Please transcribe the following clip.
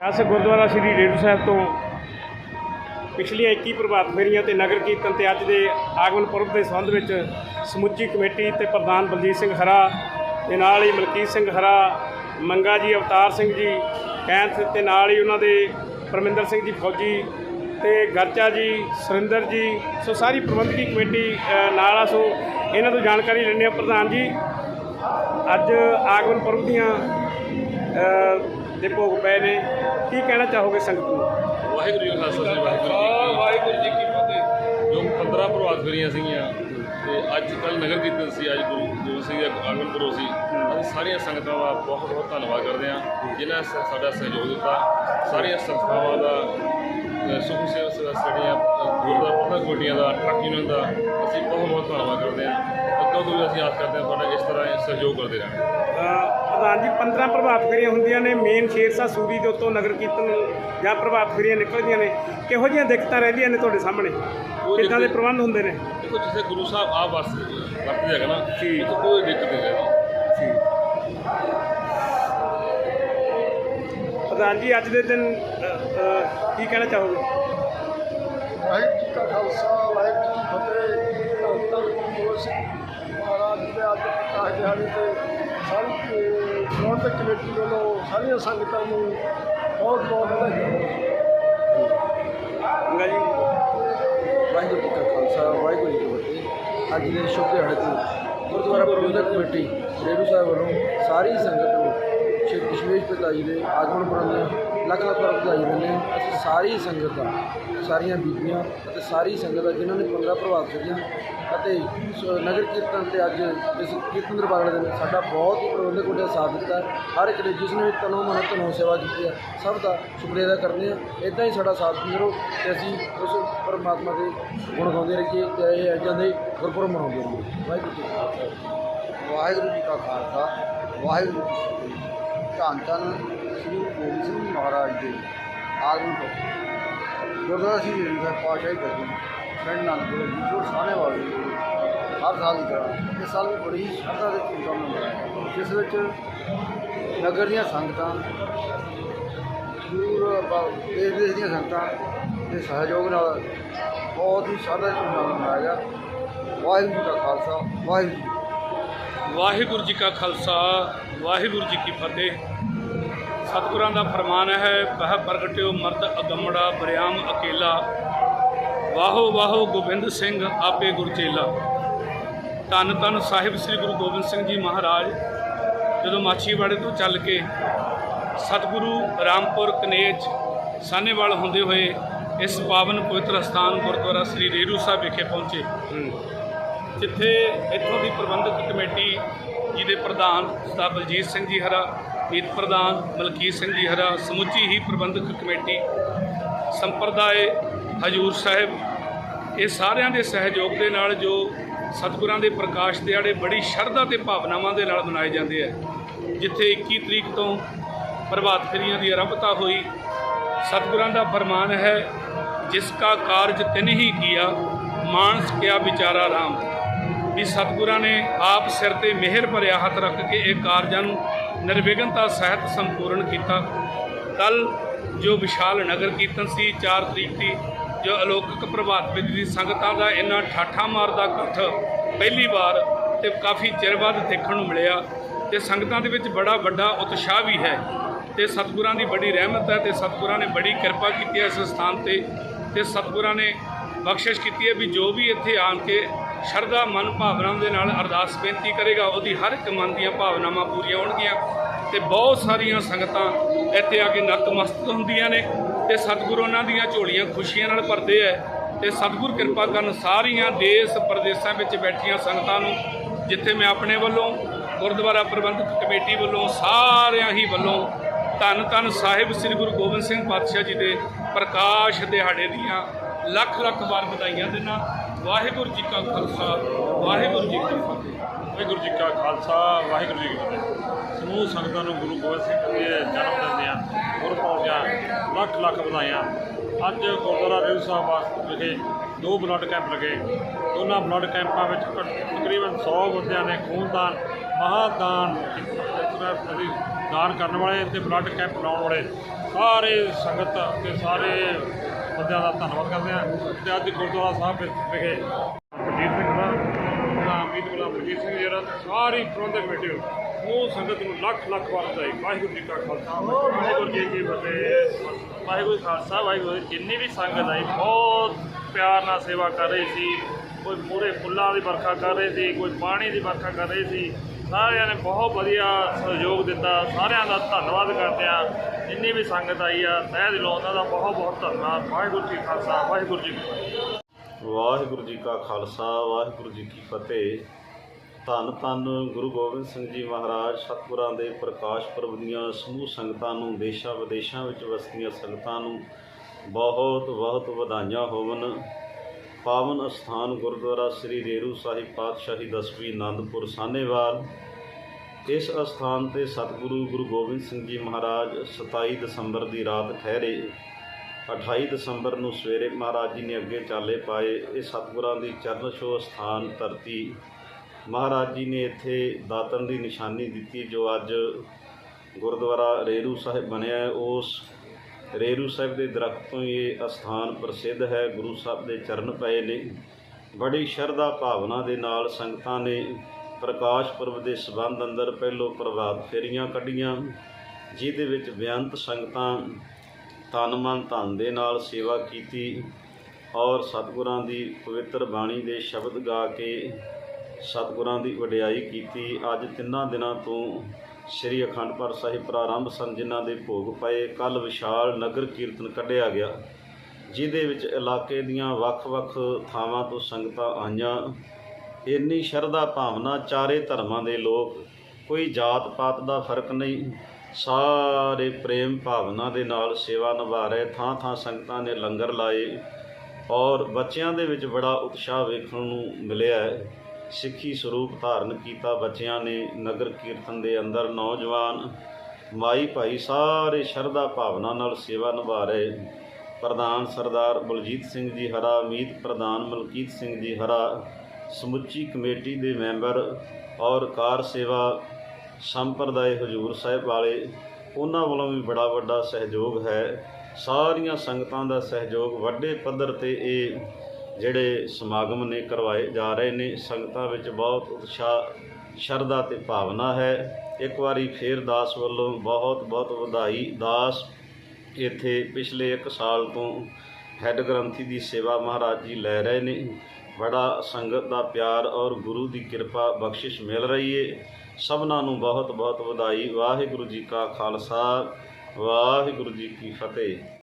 ਅਸ ਗੁਰਦੁਆਰਾ ਸ੍ਰੀ ਰੇੜੂ ਸਾਹਿਬ ਤੋਂ ਪਿਛਲੀਆਂ 21 ਪ੍ਰਭਾਤ ਫੇਰੀਆਂ ਤੇ ਨਗਰ ਕੀਰਤਨ ਤੇ ਅੱਜ ਦੇ ਆਗਮਨ ਪੁਰਬ ਦੇ ਸੰਬੰਧ ਵਿੱਚ ਸਮੁੱਚੀ ਕਮੇਟੀ ਤੇ ਪ੍ਰਧਾਨ ਬਲਜੀਤ ਸਿੰਘ ਹਰਾ ਤੇ ਨਾਲ ਹੀ ਮਲਕੀਤ ਸਿੰਘ ਹਰਾ, ਮੰਗਾ ਜੀ, ਅਵਤਾਰ ਸਿੰਘ ਜੀ, ਕੈਂਥ ਤੇ ਨਾਲ ਹੀ ਉਹਨਾਂ ਦੇ ਪਰਮਿੰਦਰ ਸਿੰਘ ਜੀ ਫੌਜੀ ਤੇ ਗਰਚਾ ਜੀ, ਸੁਰਿੰਦਰ ਜੀ, ਸੋ ਸਾਰੀ ਪ੍ਰਬੰਧਕੀ ਕਮੇਟੀ ਨਾਲ ਆ, ਸੋ ਇਹਨਾਂ ਤੋਂ ਜਾਣਕਾਰੀ ਲੈਂਦੇ ਹਾਂ ਪ੍ਰਧਾਨ ਜੀ। ਅੱਜ ਆਗਮਨ ਪੁਰਬ ਦੀਆਂ ਦੇ ਭੋਗ ਪਏ ਨੇ। ਕੀ ਕਹਿਣਾ ਚਾਹੋਗੇ ਸੰਗਤ ਨੂੰ? ਵਾਹਿਗੁਰੂ ਜੀ ਕਾ ਖਾਲਸਾ ਸ੍ਰੀ ਵਾਹਿਗੁਰੂ ਜੀ ਕੀ ਫਤਿਹ। ਜੋ 15 ਪ੍ਰਭਾਤ ਫੇਰੀਆਂ ਸੀਗੀਆਂ ਤੇ ਅੱਜ ਕੱਲ ਨਗਰ ਕੀਰਤਨ ਸੀ ਅੱਜ ਗੁਰੂ ਗੋਬਿੰਦ ਸਿੰਘ ਜੀ ਦਾ ਆਗਮਨ ਪੁਰਬ ਸੀ। ਅਸੀਂ ਸਾਰੀਆਂ ਸੰਗਤਾਂ ਦਾ ਬਹੁਤ ਬਹੁਤ ਧੰਨਵਾਦ ਕਰਦੇ ਹਾਂ ਜਿਨ੍ਹਾਂ ਸਾ- ਸਾਡਾ ਸਹਿਯੋਗ ਦਿੱਤਾ। ਸਾਰੀਆਂ ਸੰਸਥਾਵਾਂ ਦਾ ਅ, ਸੁਖ ਸੇਵਾ ਸੇਵਾ ਸਾਡੀਆਂ ਅ, ਗੁਰਦੁਆਰਾ ਪ੍ਰਬੰਧਕ ਕਮੇਟੀਆਂ ਦਾ ਟਰੱਕ ਯੂਨੀਅਨ ਦਾ ਅਸੀਂ ਬਹੁਤ ਬਹੁਤ ਧੰਨਵਾਦ ਕਰਦੇ ਹਾਂ। ਅੱਗੋਂ ਤੋਂ ਵੀ ਅਸੀਂ ਆਸ ਕਰਦੇ ਹਾਂ ਤੁਹਾਡਾ ਇਸ ਤਰ੍ਹਾਂ ਹੀ ਸਹਿਯੋਗ ਕਰਦੇ ਰਹਿਣਾ ਪ੍ਰਧਾਨ ਜੀ 15 ਪ੍ਰਭਾਤ ਫੇਰੀਆਂ ਹੁੰਦੀਆਂ ਨੇ ਮੇਨ ਸ਼ੇਰਸ਼ਾਹ ਸੂਰੀ ਦੇ ਉੱਤੋਂ ਨਗਰ ਕੀਰਤਨ ਜਾਂ ਪ੍ਰਭਾਤ ਫੇਰੀਆਂ ਨਿਕਲਦੀਆਂ ਨੇ। ਕਿਹੋ ਜਿਹੀਆਂ ਦਿੱਕਤਾਂ ਰਹਿੰਦੀਆਂ ਨੇ ਤੁਹਾਡੇ ਸਾਹਮਣੇ? ਕਿੱਦਾਂ ਦੇ ਪ੍ਰਬੰਧ ਹੁੰਦੇ ਨੇ? ਦੇਖੋ ਜਿਸੇ ਗੁਰੂ ਸਾਹਿਬ ਆਪ ਵਸ ਵਰਤਦੇ ਹੈਗਾ ਨਾ ਜੀ। ਕੋਈ ਦਿੱਕਤ ਨਹੀਂ ਹੈ ਪ੍ਰਧਾਨ ਜੀ ਅੱਜ ਦੇ ਦਿਨ ਕੀ ਕਹਿਣਾ ਚਾਹੋਗੇ? ਵਾਹਿਗੁਰੂ ਜੀ ਕਾ ਖਾਲਸਾ ਵਾਹਿਗੁਰੂ ਜੀ ਕੀ ਫਤਿਹ। ਧੰਨ ਧੰਨ ਗੁਰੂ ਸਿੰਘ ਮਹਾਰਾਜ ਜੀ ਦੇ ਅੱਜ ਪ੍ਰਕਾਸ਼ ਦਿਹਾੜੇ ਤੇ ਸਾਰੀ ਪ੍ਰਬੰਧਕ ਕਮੇਟੀ ਵੱਲੋਂ ਸਾਰੀਆਂ ਸੰਗਤਾਂ ਨੂੰ ਬਹੁਤ ਬਹੁਤ ਵਧਾਈਆਂ। ਮੰਗਾ ਜੀ। ਵਾਹਿਗੁਰੂ ਜੀ ਕਾ ਖਾਲਸਾ ਵਾਹਿਗੁਰੂ ਜੀ ਕੀ ਫਤਿਹ। ਅੱਜ ਦੇ ਸ਼ੁਭ ਦਿਹਾੜੇ ਤੇ ਗੁਰਦੁਆਰਾ ਪ੍ਰਬੰਧਕ ਕਮੇਟੀ ਰੇਰੂ ਸਾਹਿਬ ਵੱਲੋਂ ਸਾਰੀ ਸੰਗਤ ਨੂੰ ਸ਼੍ਰੀ ਕ੍ਰਿਸ਼ਮੇਸ਼ ਪਿਤਾ ਜੀ ਦੇ ਆਗਮਨ ਪੁਰਬ ਦੀਆਂ ਲੱਖ ਲੱਖ ਵਧਾਈ ਦਿੰਦੇ ਹਾਂ। ਅਸੀਂ ਸਾਰੀ ਸੰਗਤ ਦਾ, ਸਾਰੀਆਂ ਬੀਬੀਆਂ ਅਤੇ ਸਾਰੀ ਸੰਗਤ ਦਾ, ਜਿਨ੍ਹਾਂ ਨੇ 15 ਪ੍ਰਭਾਤ ਕਰੀਆਂ ਅਤੇ ਸ- ਨਗਰ ਕੀਰਤਨ ਤੇ ਅੱਜ ਜਿਸ ਕੀਰਤਨ ਦਰਬਾਰ ਵਾਲੇ ਦਿਨ ਸਾਡਾ ਬਹੁਤ ਹੀ ਪ੍ਰਬੰਧਕ ਕਮੇਟੀ ਸਾਥ ਦਿੱਤਾ ਹੈ। ਹਰ ਇੱਕ ਨੇ ਜਿਸ ਨੇ ਵੀ ਤਨੋਂ ਮਨੋਂ ਧਨੋਂ ਸੇਵਾ ਕੀਤੀ ਹੈ, ਸਭ ਦਾ ਸ਼ੁਕਰੀਆ ਅਦਾ ਕਰਦੇ ਹਾਂ। ਇਦਾਂ ਹੀ ਸਾਡਾ ਸਾਥ ਦਿੰਦੇ ਰਹੋ ਤੇ ਅਸੀਂ ਉਸ ਪਰਮਾਤਮਾ ਦੇ ਗੁਣ ਗਾਉਂਦੇ ਰਹੀਏ ਤੇ ਇਹ ਇੱਦਾਂ ਦੇ ਗੁਰਪੁਰਬ ਮਨਾਉਂਦੇ ਰਹੀਏ। ਵਾਹਿਗੁਰੂ ਜੀ ਕਾ ਖਾਲਸਾ। ਵਾਹਿਗੁਰੂ ਜੀ ਕਾ ਖਾਲਸਾ। ਵਾਹਿਗੁਰੂ ਜੀ ਕੀ ਫਤਿਹ। ਧੰਨ ਧੰਨ ਸ੍ਰੀ ਗੁਰੂ ਗੋਬਿੰਦ ਸਿੰਘ ਮਹਾਰਾਜ ਦੇ ਆਗਮਨ ਤੋਂ ਗੁਰਦੁਆਰਾ ਸ੍ਰੀ ਹਰਿ ਸਾਹਿਬ ਪਾਤਸ਼ਾਹੀ ਕਰਦੇ ਪਿੰਡ ਅਨੰਦਪੁਰ ਜੀਪੁਰ ਸਾਹਨੇ ਵਾਲੀ ਹਰ ਸਾਲ ਦੀ ਤਰ੍ਹਾਂ ਇਸ ਸਾਲ ਵੀ ਬੜੀ ਹੀ ਸ਼ਰਧਾ ਦੇ ਧੂਮਧਾਮ ਨਾਲ ਮਨਾਇਆ ਜਿਸ ਵਿੱਚ ਨਗਰ ਦੀਆਂ ਸੰਗਤਾਂ ਦੂਰ ਦੇਸ਼ ਦੇਸ਼ ਦੀਆਂ ਸੰਗਤਾਂ ਦੇ ਸਹਿਯੋਗ ਨਾਲ ਬਹੁਤ ਹੀ ਸ਼ਰਧਾ ਦੇ ਧੂਮਧਾਮ ਨਾਲ ਮਨਾਇਆ ਗਿਆ। ਵਾਹਿਗੁਰੂ ਜੀ ਕਾ ਖਾਲਸਾ, ਵਾਹਿਗੁਰੂ ਜੀ ਵਾਹਿਗੁਰੂ ਜੀ ਕਾ ਖਾਲਸਾ, ਵਾਹਿਗੁਰੂ ਜੀ ਕੀ ਫਤਿਹ। ਸਤਿਗੁਰਾਂ ਦਾ ਫਰਮਾਨ ਹੈ ਬਹਿ ਪ੍ਰਗਟਿਓ ਮਰਦ ਅਗੰਮੜਾ ਬਰਿਆਮ ਅਕੇਲਾ। ਵਾਹੋ ਵਾਹੋ ਗੋਬਿੰਦ ਸਿੰਘ ਆਪੇ ਗੁਰਚੇਲਾ ਧੰਨ ਧੰਨ ਸਾਹਿਬ ਸ੍ਰੀ ਗੁਰੂ ਗੋਬਿੰਦ ਸਿੰਘ ਜੀ ਮਹਾਰਾਜ ਜਦੋਂ ਮਾਛੀਵਾੜੇ ਤੋਂ ਚੱਲ ਕੇ ਸਤਿਗੁਰੂ ਰਾਮਪੁਰ ਕਨੇਜ ਸਾਹਨੇਵਾਲ ਹੁੰਦੇ ਹੋਏ ਇਸ ਪਾਵਨ ਪਵਿੱਤਰ ਸਥਾਨ ਗੁਰਦੁਆਰਾ ਸ੍ਰੀ ਰੇਰੂ ਸਾਹਿਬ ਵਿਖੇ ਪਹੁੰਚੇ। ਜਿੱਥੇ ਇੱਥੋਂ ਦੀ ਪ੍ਰਬੰਧਕ ਕਮੇਟੀ ਜਿਹਦੇ ਪ੍ਰਧਾਨ ਸਰਦਾਰ ਬਲਜੀਤ ਸਿੰਘ ਜੀ ਹਰਾ ਮੀਤ ਪ੍ਰਧਾਨ ਮਲਕੀਤ ਸਿੰਘ ਜੀ ਹਰਾ, ਸਮੁੱਚੀ ਹੀ ਪ੍ਰਬੰਧਕ ਕਮੇਟੀ, ਸੰਪਰਦਾਇ ਹਜੂਰ ਸਾਹਿਬ, ਇਹ ਸਾਰਿਆਂ ਦੇ ਸਹਿਯੋਗ ਦੇ ਨਾਲ ਜੋ ਸਤਿਗੁਰਾਂ ਦੇ ਪ੍ਰਕਾਸ਼ ਦਿਹਾੜੇ ਬੜੀ ਸ਼ਰਧਾ ਤੇ ਭਾਵਨਾਵਾਂ ਦੇ ਨਾਲ ਮਨਾਏ ਜਾਂਦੇ ਆ। ਜਿੱਥੇ 21 ਤਰੀਕ ਤੋਂ ਪ੍ਰਭਾਤ ਫੇਰੀਆਂ ਦੀ ਆਰੰਭਤਾ ਹੋਈ, ਸਤਿਗੁਰਾਂ ਦਾ ਫਰਮਾਨ ਹੈ, ਜਿਸ ਕਾ ਕਾਰਜ ਤਿਨ ਹੀ ਕੀਆ, ਮਾਨਸ ਕਿਆ ਵਿਚਾਰਾ ਰਾਮ। ਵੀ ਸਤਿਗੁਰਾਂ ਨੇ ਆਪ ਸਿਰ ਤੇ ਮਿਹਰ ਭਰਿਆ ਹੱਥ ਰੱਖ ਕੇ ਇਹ ਕਾਰਜਾਂ ਨੂੰ ਨਿਰਵਿਘਨਤਾ ਸਹਿਤ ਸੰਪੂਰਨ ਕੀਤਾ। ਕੱਲ ਜੋ ਵਿਸ਼ਾਲ ਨਗਰ ਕੀਰਤਨ ਸੀ 4 ਤਰੀਕ ਦੀ, ਜੋ ਅਲੌਕਿਕ ਪ੍ਰਭਾਤ ਫੇਰੀ ਦੀ ਸੰਗਤਾਂ ਦਾ ਇੰਨਾ ਠਾਠਾ ਮਾਰਦਾ ਇਕੱਠ ਪਹਿਲੀ ਵਾਰ ਤੇ ਕਾਫੀ ਚਿਰ ਬਾਅਦ ਦੇਖਣ ਨੂੰ ਮਿਲਿਆ ਤੇ ਸੰਗਤਾਂ ਦੇ ਵਿੱਚ ਬੜਾ ਵੱਡਾ ਉਤਸ਼ਾਹ ਵੀ ਹੈ ਤੇ ਸਤਿਗੁਰਾਂ ਦੀ ਬੜੀ ਰਹਿਮਤ ਹੈ ਤੇ ਸਤਿਗੁਰਾਂ ਨੇ ਬੜੀ ਕਿਰਪਾ ਕੀਤੀ ਹੈ ਇਸ ਸਥਾਨ ਤੇ ਤੇ ਸਤਿਗੁਰਾਂ ਨੇ ਬਖਸ਼ਿਸ਼ ਕੀਤੀ ਹੈ ਵੀ ਜੋ ਵੀ ਇੱਥੇ ਆਣ ਕੇ ਸ਼ਰਧਾ, ਮਨ ਭਾਵਨਾ ਦੇ ਨਾਲ ਅਰਦਾਸ ਬੇਨਤੀ ਕਰੇਗਾ। ਉਹਦੀ ਹਰ ਇੱਕ ਮਨ ਦੀਆਂ ਭਾਵਨਾਵਾਂ ਪੂਰੀਆਂ ਹੋਣਗੀਆਂ ਤੇ ਬਹੁਤ ਸਾਰੀਆਂ ਸੰਗਤਾਂ ਇੱਥੇ ਆ ਕੇ ਨਤਮਸਤਕ ਹੁੰਦੀਆਂ ਨੇ ਤੇ ਸਤਿਗੁਰੂ ਉਹਨਾਂ ਦੀਆਂ ਝੋਲੀਆਂ ਖੁਸ਼ੀਆਂ ਨਾਲ ਭਰਦੇ ਐ ਤੇ ਸਤਿਗੁਰ ਕਿਰਪਾ ਕਰਨ ਸਾਰੀਆਂ ਦੇਸ਼ ਪ੍ਰਦੇਸ਼ਾਂ ਵਿੱਚ ਬੈਠੀਆਂ ਸੰਗਤਾਂ ਨੂੰ, ਜਿੱਥੇ ਮੈਂ ਆਪਣੇ ਵੱਲੋਂ, ਗੁਰਦੁਆਰਾ ਪ੍ਰਬੰਧਕ ਕਮੇਟੀ ਵੱਲੋਂ, ਸਾਰਿਆਂ ਹੀ ਵੱਲੋਂ ਧੰਨ ਧੰਨ ਸਾਹਿਬ ਸ੍ਰੀ ਗੁਰੂ ਗੋਬਿੰਦ ਸਿੰਘ ਪਾਤਸ਼ਾਹ ਜੀ ਦੇ ਪ੍ਰਕਾਸ਼ ਦਿਹਾੜੇ ਦੀਆਂ ਲੱਖ ਲੱਖ ਵਾਰ ਵਧਾਈਆਂ ਦਿੰਦਾ। ਵਾਹਿਗੁਰੂ ਜੀ ਕਾ ਖਾਲਸਾ, ਵਾਹਿਗੁਰੂ ਜੀ ਕੀ ਫਤਿਹ। ਵਾਹਿਗੁਰੂ ਜੀ ਕਾ ਖਾਲਸਾ, ਵਾਹਿਗੁਰੂ ਜੀ ਕੀ ਫਤਿਹ। ਸਮੂਹ ਸੰਗਤਾਂ ਨੂੰ ਗੁਰੂ ਗੋਬਿੰਦ ਸਿੰਘ ਜੀ ਦੇ ਜਨਮ ਦਿਨ ਦੀਆਂ ਗੁਰਪੁਰਬ ਲੱਖ ਲੱਖ ਵਧਾਈਆਂ। ਅੱਜ ਗੁਰਦੁਆਰਾ ਰੇਰੂ ਸਾਹਿਬ ਵਾਸਤੇ ਵਿਖੇ ਦੋ ਬਲੱਡ ਕੈਂਪ ਲੱਗੇ। ਦੋਨਾਂ ਬਲੱਡ ਕੈਂਪਾਂ ਵਿੱਚ ਤਕਰੀਬਨ 100 ਬੰਦਿਆਂ ਨੇ ਖੂਨਦਾਨ, ਮਹਾਦਾਨ ਕੀਤਾ। ਅਸੀਂ ਦਾਨ ਕਰਨ ਵਾਲੇ ਤੇ ਬਲੱਡ ਕੈਂਪ ਲਾਉਣ ਵਾਲੇ। ਸਾਰੇ ਸੰਗਤ ਤੇ ਸਾਰੇ ਬੰਦਿਆਂ ਦਾ ਧੰਨਵਾਦ ਕਰਦੇ ਹਾਂ। ਤੇ ਅੱਜ ਗੁਰਦੁਆਰਾ ਸਾਹਿਬ ਵਿ- ਵਿਖੇ ਬਲਜੀਤ ਸਿੰਘ ਦਾ, ਉਹਦਾ ਅਮੀਤ ਗੁਲਾਮ ਬਲਜੀਤ ਸਿੰਘ ਜਿਹੜਾ ਸਾਰੀ ਪ੍ਰਬੰਧਕ ਕਮੇਟੀ ਉਹ ਸੰਗਤ ਨੂੰ ਲੱਖ ਲੱਖ ਵਾਰ ਵਧਾਈ। ਵਾਹਿਗੁਰੂ ਜੀ ਕਾ ਖਾਲਸਾ, ਵਾਹਿਗੁਰੂ ਜੀ ਕੀ ਫਤਿਹ। ਵਾਹਿਗੁਰੂ ਖਾਲਸਾ, ਵਾਹਿਗੁਰੂ ਜੀ ਜਿੰਨੀ ਵੀ ਸੰਗਤ ਆਈ, ਬਹੁਤ ਪਿਆਰ ਨਾਲ ਸੇਵਾ ਕਰ ਰਹੀ ਸੀ। ਕੋਈ ਪੂਰੇ ਫੁੱਲਾਂ ਦੀ ਵਰਖਾ ਕਰ ਰਹੇ ਸੀ, ਕੋਈ ਪਾਣੀ ਦੀ ਵਰਖਾ ਕਰ ਰਹੇ ਸੀ। ਸਾਰਿਆਂ ਨੇ ਬਹੁਤ ਵਧੀਆ ਸਹਿਯੋਗ ਦਿੱਤਾ। ਸਾਰਿਆਂ ਦਾ ਧੰਨਵਾਦ ਕਰਦੇ ਆ ਜਿੰਨੀ ਵੀ ਸੰਗਤ ਆਈ ਆ, ਤਹਿ ਦਿਲੋਂ ਉਹਨਾਂ ਦਾ ਬਹੁਤ ਬਹੁਤ ਧੰਨਵਾਦ। ਵਾਹਿਗੁਰੂ ਜੀ ਖਾਲਸਾ, ਵਾਹਿਗੁਰੂ ਜੀ ਕੀ ਫਤਿਹ। ਵਾਹਿਗੁਰੂ ਜੀ ਕਾ ਖਾਲਸਾ, ਵਾਹਿਗੁਰੂ ਜੀ ਕੀ ਫਤਿਹ। ਧੰਨ ਧੰਨ ਗੁਰੂ ਗੋਬਿੰਦ ਸਿੰਘ ਜੀ ਮਹਾਰਾਜ, ਸਤਿਗੁਰਾਂ ਦੇ ਪ੍ਰਕਾਸ਼ ਪੁਰਬ ਦੀਆਂ ਸਮੂਹ ਸੰਗਤਾਂ ਨੂੰ ਦੇਸ਼ਾਂ ਵਿਦੇਸ਼ਾਂ ਵਿੱਚ ਵਸਦੀਆਂ ਸੰਗਤਾਂ ਨੂੰ ਬਹੁਤ ਬਹੁਤ ਵਧਾਈਆਂ ਹੋਵਨ ਪਾਵਨ ਅਸਥਾਨ ਗੁਰਦੁਆਰਾ ਸ੍ਰੀ ਰੇਰੂ ਸਾਹਿਬ ਪਾਤਸ਼ਾਹੀ ਦਸਵੀਂ ਆਨੰਦਪੁਰ ਸਾਹਨੇਵਾਲ। ਇਸ ਅਸਥਾਨ ਤੇ ਸਤਿਗੁਰੂ ਗੁਰੂ ਗੋਬਿੰਦ ਸਿੰਘ ਜੀ ਮਹਾਰਾਜ 27 ਦਸੰਬਰ ਦੀ ਰਾਤ ਠਹਿਰੇ। 28 ਦਸੰਬਰ ਨੂੰ ਸਵੇਰੇ ਮਹਾਰਾਜ ਜੀ ਨੇ ਅੱਗੇ ਚਾਲੇ ਪਾਏ। ਇਹ ਸਤਿਗੁਰਾਂ ਦੀ ਚਰਨ ਛੋਹ ਸਥਾਨ ਧਰਤੀ। ਮਹਾਰਾਜ ਜੀ ਨੇ ਇੱਥੇ ਦਾਤਨ ਦੀ ਨਿਸ਼ਾਨੀ ਦਿੱਤੀ, ਜੋ ਅੱਜ ਗੁਰਦੁਆਰਾ ਰੇਰੂ ਸਾਹਿਬ ਬਣਿਆ ਹੈ। ਉਸ ਰੇਰੂ ਸਾਹਿਬ ਦੇ ਦਰਖਤ ਤੋਂ ਇਹ ਅਸਥਾਨ ਪ੍ਰਸਿੱਧ ਹੈ, ਗੁਰੂ ਸਾਹਿਬ ਦੇ ਚਰਨ ਪਏ ਨੇ। ਬੜੀ ਸ਼ਰਧਾ ਭਾਵਨਾ ਦੇ ਨਾਲ ਸੰਗਤਾਂ ਨੇ ਪ੍ਰਕਾਸ਼ ਪੁਰਬ ਦੇ ਸਬੰਧ ਅੰਦਰ ਪਹਿਲੋਂ ਪ੍ਰਭਾਤ ਫੇਰੀਆਂ ਕੱਢੀਆਂ, ਜਿਹਦੇ ਵਿੱਚ ਬੇਅੰਤ ਸੰਗਤਾਂ ਤਨ ਮਨ ਧਨ ਦੇ ਨਾਲ ਸੇਵਾ ਕੀਤੀ ਔਰ ਸਤਿਗੁਰਾਂ ਦੀ ਪਵਿੱਤਰ ਬਾਣੀ ਦੇ ਸ਼ਬਦ ਗਾ ਕੇ ਸਤਿਗੁਰਾਂ ਦੀ ਵਡਿਆਈ ਕੀਤੀ। ਅੱਜ ਤਿੰਨਾਂ ਦਿਨਾਂ ਤੋਂ ਸ੍ਰੀ ਅਖੰਡ ਪਾਠ ਸਾਹਿਬ ਪ੍ਰਾਰੰਭ ਸਨ, ਜਿਨ੍ਹਾਂ ਦੇ ਭੋਗ ਪਏ। ਕੱਲ ਵਿਸ਼ਾਲ ਨਗਰ ਕੀਰਤਨ ਕੱਢਿਆ ਗਿਆ, ਜਿਹਦੇ ਵਿੱਚ ਇਲਾਕੇ ਦੀਆਂ ਵੱਖ-ਵੱਖ ਥਾਵਾਂ ਤੋਂ ਸੰਗਤਾਂ ਆਈਆਂ। ਇੰਨੀ ਸ਼ਰਧਾ ਭਾਵਨਾ, ਚਾਰੇ ਧਰਮਾਂ ਦੇ ਲੋਕ, ਕੋਈ ਜਾਤ ਪਾਤ ਦਾ ਫ਼ਰਕ ਨਹੀਂ। ਸਾਰੇ ਪ੍ਰੇਮ ਭਾਵਨਾ ਦੇ ਨਾਲ ਸੇਵਾ ਨਿਭਾ ਰਹੇ ਥਾਂ ਥਾਂ ਸੰਗਤਾਂ ਨੇ ਲੰਗਰ ਲਾਏ ਔਰ ਬੱਚਿਆਂ ਦੇ ਵਿੱਚ ਬੜਾ ਉਤਸ਼ਾਹ ਵੇਖਣ ਨੂੰ ਮਿਲਿਆ ਹੈ। ਸਿੱਖੀ ਸਰੂਪ ਧਾਰਨ ਕੀਤਾ ਬੱਚਿਆਂ ਨੇ ਨਗਰ ਕੀਰਤਨ ਦੇ ਅੰਦਰ ਨੌਜਵਾਨ। ਮਾਈ ਭਾਈ ਸਾਰੇ ਸ਼ਰਧਾ ਭਾਵਨਾ ਨਾਲ ਸੇਵਾ ਨਿਭਾ ਰਹੇ। ਪ੍ਰਧਾਨ ਸਰਦਾਰ ਬਲਜੀਤ ਸਿੰਘ ਜੀ ਹਰਾ, ਮੀਤ ਪ੍ਰਧਾਨ ਮਲਕੀਤ ਸਿੰਘ ਜੀ ਹਰਾ, ਸਮੁੱਚੀ ਕਮੇਟੀ ਦੇ ਮੈਂਬਰ ਔਰ ਕਾਰ ਸੇਵਾ ਸੰਪਰਦਾਇ ਹਜੂਰ ਸਾਹਿਬ ਵਾਲੇ, ਉਹਨਾਂ ਵੱਲੋਂ ਵੀ ਬੜਾ ਵੱਡਾ ਸਹਿਯੋਗ ਹੈ। ਸਾਰੀਆਂ ਸੰਗਤਾਂ ਦਾ ਸਹਿਯੋਗ ਵੱਡੇ ਪੱਧਰ ਤੇ ਇਹ ਜਿਹੜੇ ਸਮਾਗਮ ਨੇ ਕਰਵਾਏ ਜਾ ਰਹੇ ਨੇ, ਸੰਗਤਾਂ ਵਿੱਚ ਬਹੁਤ ਉਤਸ਼ਾਹ, ਸ਼ਰਧਾ ਤੇ ਭਾਵਨਾ ਹੈ। ਇੱਕ ਵਾਰੀ ਫੇਰ ਦਾਸ ਵੱਲੋਂ ਬਹੁਤ ਬਹੁਤ ਵਧਾਈ। ਦਾਸ ਇੱਥੇ ਪਿਛਲੇ 1 ਸਾਲ ਤੋਂ ਹੈੱਡ ਗ੍ਰੰਥੀ ਦੀ ਸੇਵਾ ਮਹਾਰਾਜ ਜੀ ਲੈ ਰਹੇ ਨੇ। ਬੜਾ ਸੰਗਤ ਦਾ ਪਿਆਰ ਔਰ ਗੁਰੂ ਦੀ ਕਿਰਪਾ ਬਖਸ਼ਿਸ਼ ਮਿਲ ਰਹੀ ਏ। ਸਭਨਾਂ ਨੂੰ ਬਹੁਤ ਬਹੁਤ ਵਧਾਈ। ਵਾਹਿਗੁਰੂ ਜੀ ਕਾ ਖਾਲਸਾ, ਵਾਹਿਗੁਰੂ ਜੀ ਕੀ ਫਤਿਹ।